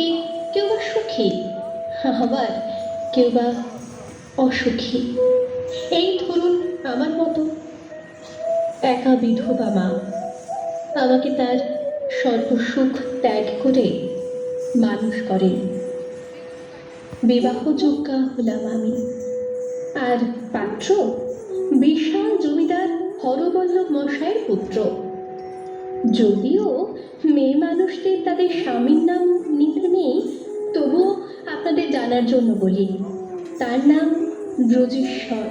হতে কেউ বা সুখী, আবার কেউ বা অসুখী। এই ধরুন আমার মতো একা বিধবা মা। আমাকে তার সর্বসুখ ত্যাগ করে মানুষ করেন বিবাহযোগ্যা হলাম আমি। আর পাত্র, বিশাল জমিদার হরবল্লভ মশাইয়ের পুত্র। যদিও মেয়ে মানুষদের তাদের স্বামীর নাম নিতে নেই, তবুও আপনাদের জানার জন্য বলি, তার নাম ব্রজেশ্বর।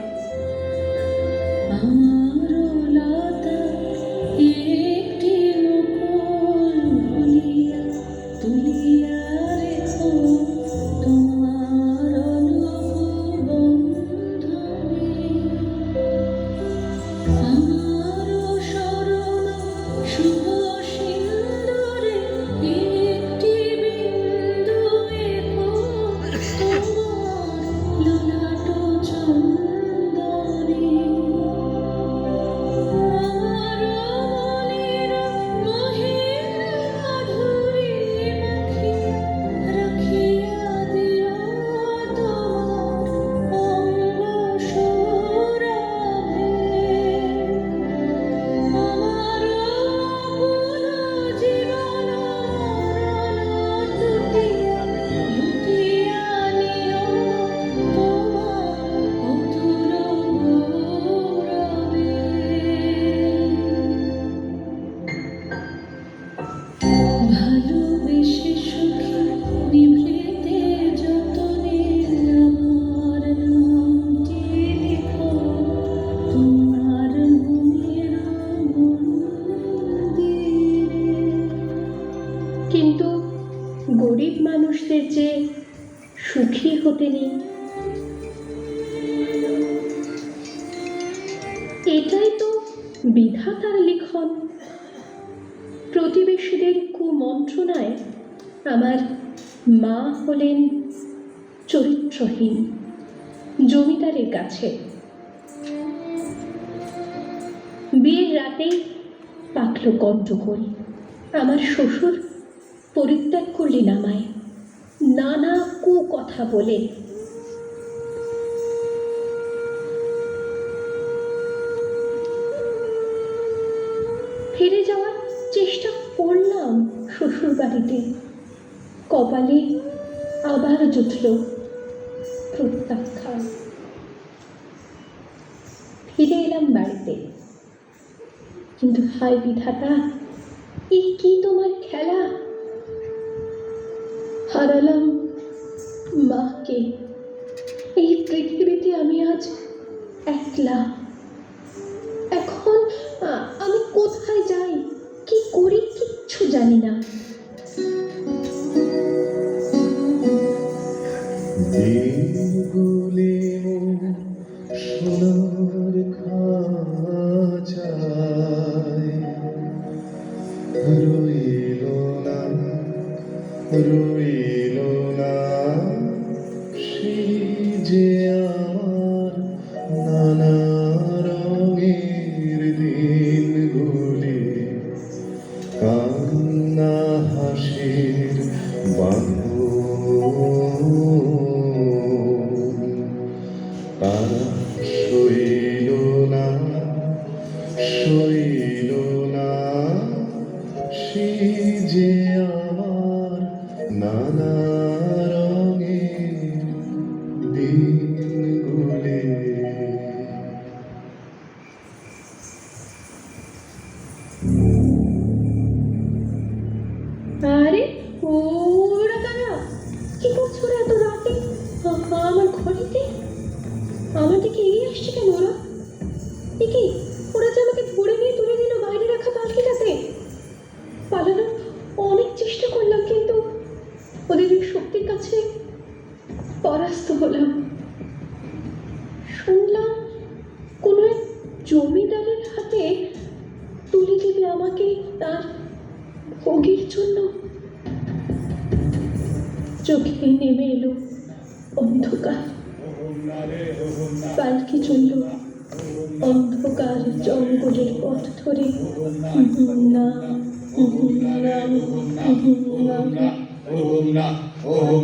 গরিব মানুষদের যে সুখী হতে নেই। এটাই তো বিধাতার লিখন। প্রতিবেশীদের কুমন্ত্রণায় আমার মা হলেন চরিত্রহীন জমিদারের কাছে। বিয়ের রাতেই পাকল গণ্ডগোল আমার শ্বশুর পরিত্যাগ করলেন আমায়। নানা কু কথা বলে। ফিরে যাওয়ার চেষ্টা করলাম শ্বশুর বাড়িতে। কপালে আবার জুটল প্রত্যাখ্যান। ফিরে এলাম বাড়িতে। কিন্তু হায় বিধাতা এই কি তোমার খেলা? হারালাম মাকে। এই পৃথিবীতে আমি আজ একলা। এখন আমি কোথায় যাই? কি করি কিচ্ছু জানি না। সোনার খাঁচায়। আরে, ওরা কারা? কি করছ এত রাতে? আমার ঘরেতে আমার দিকে এগিয়ে আসছে কেন ওরা? ওরা যে আমাকে ধরে নিয়ে তুলে দিল বাইরে রাখা পালকিটাতে পালানোর অনেক চেষ্টা করলাম, কিন্তু ওদের শক্তির কাছে পরাস্ত হলাম। ভোগের জন্য। চোখে নেমে এলো অন্ধকার। পালকি চলল অন্ধকার জঙ্গলের পথ ধরে। না না না ওম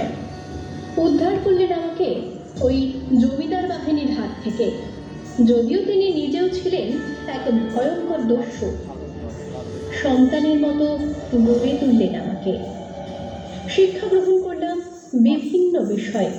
ঈশ্বর উদ্ধার করলেন আমাকে ওই জমিদার বাহিনীর হাত থেকে। যদিও তিনি নিজেও ছিলেন এক ভয়ঙ্কর দস্যু। সন্তানের মতো গড়ে তুললেন আমাকে। শিক্ষা গ্রহণ করলাম বিভিন্ন বিষয়ে।